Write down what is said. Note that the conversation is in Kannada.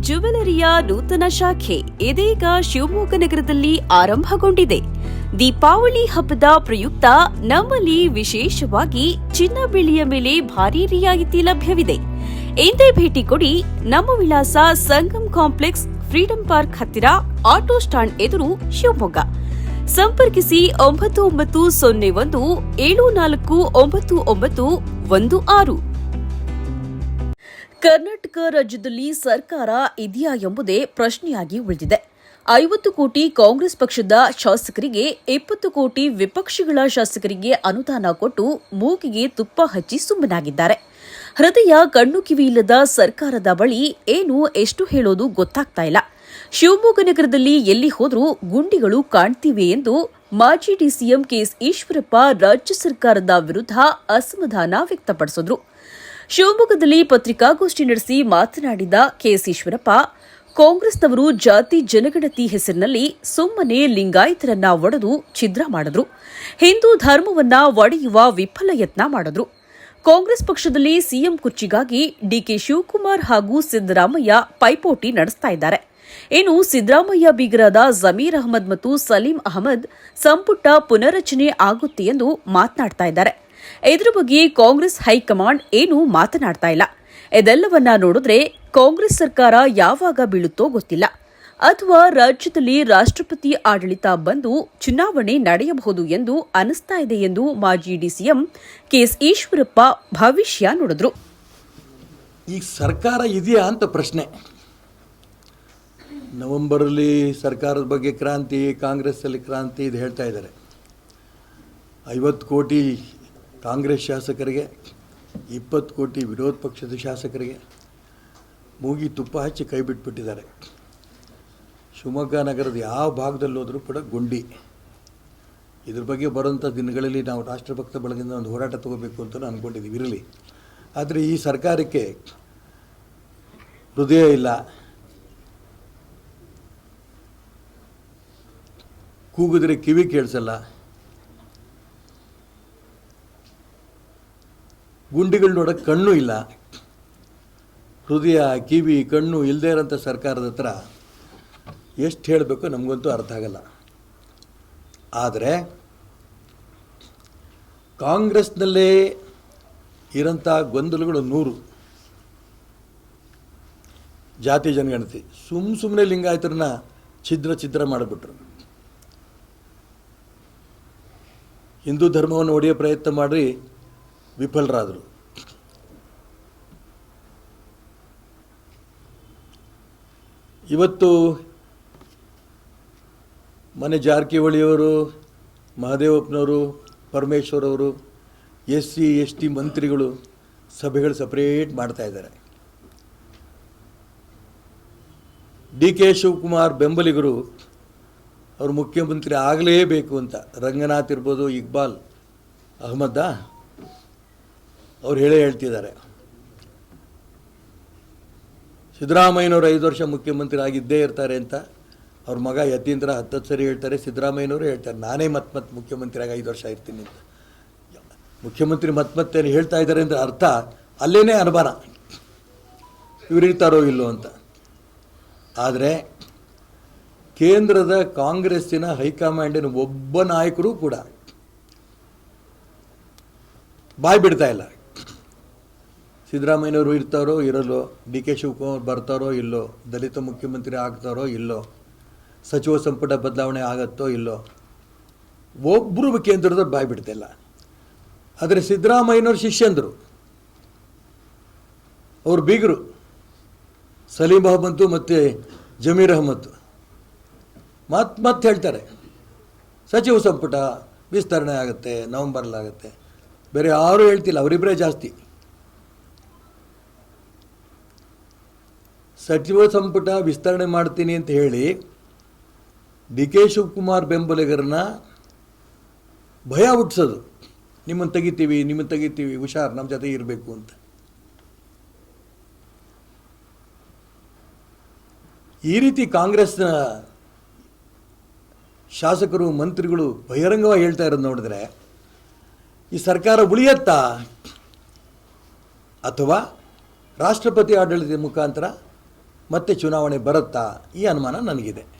ಜುವೆಲರಿಯ ನೂತನ ಶಾಖೆ ಇದೀಗ ಶಿವಮೊಗ್ಗ ನಗರದಲ್ಲಿ ಆರಂಭಗೊಂಡಿದೆ. ದೀಪಾವಳಿ ಹಬ್ಬದ ಪ್ರಯುಕ್ತ ನಮ್ಮಲ್ಲಿ ವಿಶೇಷವಾಗಿ ಚಿನ್ನ ಬೆಳ್ಳಿಯ ಮೇಲೆ ಭಾರಿ ರಿಯಾಯಿತಿ ಲಭ್ಯವಿದೆ. ಎಂದೇ ಭೇಟಿ ಕೊಡಿ ನಮ್ಮ ವಿಳಾಸ ಸಂಗಮ್ ಕಾಂಪ್ಲೆಕ್ಸ್, ಫ್ರೀಡಂ ಪಾರ್ಕ್ ಹತ್ತಿರ, ಆಟೋ ಸ್ಟಾಂಡ್ ಎದುರು ಶಿವಮೊಗ್ಗ. ಸಂಪರ್ಕಿಸಿ ಒಂಬತ್ತು ಒಂಬತ್ತು ಸೊನ್ನೆ ಒಂದು ಏಳು ನಾಲ್ಕು ಒಂಬತ್ತು ಒಂಬತ್ತು ಒಂದು ಆರು. ಕರ್ನಾಟಕ ರಾಜ್ಯದಲ್ಲಿ ಸರ್ಕಾರ ಇದೆಯಾ ಎಂಬುದೇ ಪ್ರಶ್ನೆಯಾಗಿ ಉಳಿದಿದೆ. ಐವತ್ತು ಕೋಟಿ ಕಾಂಗ್ರೆಸ್ ಪಕ್ಷದ ಶಾಸಕರಿಗೆ ಇಪ್ಪತ್ತು ಕೋಟಿ ವಿಪಕ್ಷಗಳ ಶಾಸಕರಿಗೆ ಅನುದಾನ ಕೊಟ್ಟು ಮೂಗಿಗೆ ತುಪ್ಪ ಹಚ್ಚಿ ಸುಮ್ಮನಾಗಿದ್ದಾರೆ. ಹೃದಯ ಕಣ್ಣು ಕಿವಿಯಿಲ್ಲದ ಸರ್ಕಾರದ ಬಳಿ ಏನು ಎಷ್ಟು ಹೇಳೋದು ಗೊತ್ತಾಗ್ತಾ ಇಲ್ಲ. ಶಿವಮೊಗ್ಗ ನಗರದಲ್ಲಿ ಎಲ್ಲಿ ಹೋದರೂ ಗುಂಡಿಗಳು ಕಾಣ್ತಿವೆ ಎಂದು ಮಾಜಿ ಡಿಸಿಎಂ ಕೆಎಸ್ ಈಶ್ವರಪ್ಪ ರಾಜ್ಯ ಸರ್ಕಾರದ ವಿರುದ್ಧ ಅಸಮಾಧಾನ ವ್ಯಕ್ತಪಡಿಸಿದ್ರು. ಶಿವಮೊಗ್ಗದಲ್ಲಿ ಪತ್ರಿಕಾಗೋಷ್ಠಿ ನಡೆಸಿ ಮಾತನಾಡಿದ ಕೆಎಸ್ಈಶ್ವರಪ್ಪ, ಕಾಂಗ್ರೆಸ್ನವರು ಜಾತಿ ಜನಗಣತಿ ಹೆಸರಿನಲ್ಲಿ ಸುಮ್ಮನೆ ಲಿಂಗಾಯತರನ್ನ ಒಡೆದು ಛಿದ್ರ ಮಾಡಿದ್ರು. ಹಿಂದೂ ಧರ್ಮವನ್ನ ಒಡೆಯುವ ವಿಫಲ ಯತ್ನ ಮಾಡಿದ್ರು. ಕಾಂಗ್ರೆಸ್ ಪಕ್ಷದಲ್ಲಿ ಸಿಎಂ ಕುರ್ಚಿಗಾಗಿ ಡಿಕೆ ಶಿವಕುಮಾರ್ ಹಾಗೂ ಸಿದ್ದರಾಮಯ್ಯ ಪೈಪೋಟಿ ನಡೆಸ್ತಾ ಇದ್ದಾರೆ. ಇನ್ನು ಸಿದ್ದರಾಮಯ್ಯ ಬೀಗರಾದ ಜಮೀರ್ ಅಹಮದ್ ಮತ್ತು ಸಲೀಂ ಅಹಮದ್ ಸಂಪುಟ ಪುನರಚನೆ ಆಗುತ್ತೆ ಎಂದು ಮಾತನಾಡ್ತಾ ಇದ್ದಾರೆ. ಇದರ ಬಗ್ಗೆ ಕಾಂಗ್ರೆಸ್ ಹೈಕಮಾಂಡ್ ಏನೂ ಮಾತನಾಡ್ತಾ ಇಲ್ಲ. ಇದೆಲ್ಲವನ್ನ ನೋಡಿದ್ರೆ ಕಾಂಗ್ರೆಸ್ ಸರ್ಕಾರ ಯಾವಾಗ ಬೀಳುತ್ತೋ ಗೊತ್ತಿಲ್ಲ. ಅಥವಾ ರಾಜ್ಯದಲ್ಲಿ ರಾಷ್ಟ್ರಪತಿ ಆಡಳಿತ ಬಂದು ಚುನಾವಣೆ ನಡೆಯಬಹುದು ಎಂದು ಅನಿಸ್ತಾ ಇದೆ ಎಂದು ಮಾಜಿ ಡಿಸಿಎಂ ಕೆಎಸ್ ಈಶ್ವರಪ್ಪ ಭವಿಷ್ಯ ನೋಡಿದ್ರು. ಈಗ ಸರ್ಕಾರ ಇದೆಯಾ ಅಂತ ಪ್ರಶ್ನೆ. ನವೆಂಬರಲ್ಲಿ ಸರ್ಕಾರದ ಬಗ್ಗೆ ಕ್ರಾಂತಿ, ಕಾಂಗ್ರೆಸ್ಸಲ್ಲಿ ಕ್ರಾಂತಿ ಇದು ಹೇಳ್ತಾ ಇದ್ದಾರೆ. ಐವತ್ತು ಕೋಟಿ ಕಾಂಗ್ರೆಸ್ ಶಾಸಕರಿಗೆ, ಇಪ್ಪತ್ತು ಕೋಟಿ ವಿರೋಧ ಪಕ್ಷದ ಶಾಸಕರಿಗೆ ಮೂಗಿ ತುಪ್ಪ ಹಚ್ಚಿ ಕೈ ಬಿಟ್ಬಿಟ್ಟಿದ್ದಾರೆ. ಶಿವಮೊಗ್ಗ ನಗರದ ಯಾವ ಭಾಗದಲ್ಲಿ ಹೋದರೂ ಕೂಡ ಗುಂಡಿ. ಇದ್ರ ಬಗ್ಗೆ ಬರುವಂಥ ದಿನಗಳಲ್ಲಿ ನಾವು ರಾಷ್ಟ್ರಭಕ್ತ ಬಳಗದಿಂದ ಒಂದು ಹೋರಾಟ ತಗೋಬೇಕು ಅಂತ ಅಂದ್ಕೊಂಡಿದ್ದೀವಿ ಇರಲಿ. ಆದರೆ ಈ ಸರ್ಕಾರಕ್ಕೆ ಹೃದಯ ಇಲ್ಲ. ಕೂಗಿದ್ರೆ ಕಿವಿ ಕೇಳಿಸಲ್ಲ. ಗುಂಡಿಗಳು ನೋಡೋಕ್ಕೆ ಕಣ್ಣು ಇಲ್ಲ. ಹೃದಯ, ಕಿವಿ, ಕಣ್ಣು ಇಲ್ಲದೇ ಇರೋಂಥ ಸರ್ಕಾರದ ಹತ್ರ ಎಷ್ಟು ಹೇಳಬೇಕು ನಮಗಂತೂ ಅರ್ಥ ಆಗಲ್ಲ. ಆದರೆ ಕಾಂಗ್ರೆಸ್ನಲ್ಲೇ ಇರೋಂಥ ಗೊಂದಲಗಳು ನೂರು. ಜಾತಿ ಜನಗಣತಿ. ಸುಮ್ಮ ಸುಮ್ಮನೆ ಲಿಂಗಾಯತರನ್ನ ಛಿದ್ರ ಛಿದ್ರ ಮಾಡಿಬಿಟ್ರು. ಹಿಂದೂ ಧರ್ಮವನ್ನು ಒಡೆಯೋ ಪ್ರಯತ್ನ ಮಾಡಿ ವಿಫಲರಾದರು. ಇವತ್ತು ಮನೆ ಜಾರಕಿಹೊಳಿಯವರು, ಮಹದೇವಪ್ಪನವರು ಪರಮೇಶ್ವರ್ ಅವರು ಎಸ್ ಸಿ ಎಸ್ ಟಿ ಮಂತ್ರಿಗಳು ಸಭೆಗಳು ಸಪ್ರೇಟ್ ಮಾಡ್ತಾ ಇದ್ದಾರೆ. ಡಿ ಕೆ ಶಿವಕುಮಾರ್ ಬೆಂಬಲಿಗರು ಅವರು ಮುಖ್ಯಮಂತ್ರಿ ಆಗಲೇಬೇಕು ಅಂತ. ರಂಗನಾಥ್ ಇರ್ಬೋದು, ಇಕ್ಬಾಲ್, ಅಹಮದ್ದಾ ಅವ್ರು ಹೇಳೇ ಹೇಳ್ತಿದ್ದಾರೆ. ಸಿದ್ದರಾಮಯ್ಯನವರು ಐದು ವರ್ಷ ಮುಖ್ಯಮಂತ್ರಿ ಆಗಿದ್ದೇ ಇರ್ತಾರೆ ಅಂತ ಅವ್ರ ಮಗ ಯತೀಂದ್ರ ಹತ್ತತ್ತು ಸರಿ ಹೇಳ್ತಾರೆ, ಸಿದ್ದರಾಮಯ್ಯನವರು ಹೇಳ್ತಾರೆ, ನಾನೇ ಮತ್ತೆ ಮತ್ತೆ ಮುಖ್ಯಮಂತ್ರಿ ಆಗಿ ಐದು ವರ್ಷ ಇರ್ತೀನಿ ಅಂತ. ಮುಖ್ಯಮಂತ್ರಿ ಮತ್ತೆ ಮತ್ತೆ ಹೇಳ್ತಾ ಇದ್ದಾರೆ ಅಂದರೆ ಅರ್ಥ, ಅಲ್ಲೇನೇ ಅನುಮಾನ. ಇವ್ರು ಇರ್ತಾರೋ ಇಲ್ಲೋ ಅಂತ. ಆದರೆ ಕೇಂದ್ರದ ಕಾಂಗ್ರೆಸ್ಸಿನ ಹೈಕಮಾಂಡಿನ ಒಬ್ಬ ನಾಯಕರು ಕೂಡ ಬಾಯ್ ಬಿಡ್ತಾ ಇಲ್ಲ. ಸಿದ್ದರಾಮಯ್ಯನವರು ಇರ್ತಾರೋ, ಇರಲ್ಲೋ ಡಿ ಕೆ ಶಿವಕುಮಾರ್ ಬರ್ತಾರೋ, ಇಲ್ಲೋ, ದಲಿತ ಮುಖ್ಯಮಂತ್ರಿ ಆಗ್ತಾರೋ, ಇಲ್ಲೋ, ಸಚಿವ ಸಂಪುಟ ಬದಲಾವಣೆ ಆಗತ್ತೋ, ಇಲ್ಲೋ ಒಬ್ಬರು ಕೇಂದ್ರದ ಬಾಯ್ ಬಿಡ್ತಿಲ್ಲ. ಆದರೆ ಸಿದ್ದರಾಮಯ್ಯನವರು ಶಿಷ್ಯಂದರು, ಅವರು ಬೀಗರು, ಸಲೀಂ ಅಹಮದ್ದು ಮತ್ತು ಜಮೀರ್ ಅಹಮದ್. ಮತ್ತೆ ಮತ್ತೆ ಹೇಳ್ತಾರೆ, ಸಚಿವ ಸಂಪುಟ ವಿಸ್ತರಣೆ ಆಗುತ್ತೆ ನವಂಬರ್ಲಾಗುತ್ತೆ ಬೇರೆ ಯಾರೂ ಹೇಳ್ತಿಲ್ಲ, ಅವರಿಬ್ಬರೇ ಜಾಸ್ತಿ. ಸಚಿವ ಸಂಪುಟ ವಿಸ್ತರಣೆ ಮಾಡ್ತೀನಿ ಅಂತ ಹೇಳಿ ಡಿ ಕೆ ಶಿವಕುಮಾರ್ ಬೆಂಬಲಿಗರನ್ನ ಭಯ ಹುಟ್ಟಿಸೋದು ನಿಮ್ಮನ್ನು ತೆಗಿತೀವಿ ನಿಮ್ಮನ್ನು ತೆಗಿತೀವಿ, ಹುಷಾರ್ ನಮ್ಮ ಜೊತೆ ಇರಬೇಕು ಅಂತ. ಈ ರೀತಿ ಕಾಂಗ್ರೆಸ್ನ ಶಾಸಕರು, ಮಂತ್ರಿಗಳು ಬಹಿರಂಗವಾಗಿ ಹೇಳ್ತಾ ಇರೋದು ನೋಡಿದ್ರೆ, ಈ ಸರ್ಕಾರ ಉಳಿಯತ್ತಾ? ಅಥವಾ ರಾಷ್ಟ್ರಪತಿ ಆಡಳಿತದ ಮುಖಾಂತರ ಮತ್ತೆ ಚುನಾವಣೆ ಬರುತ್ತಾ ಈ ಅನುಮಾನ ನನಗಿದೆ.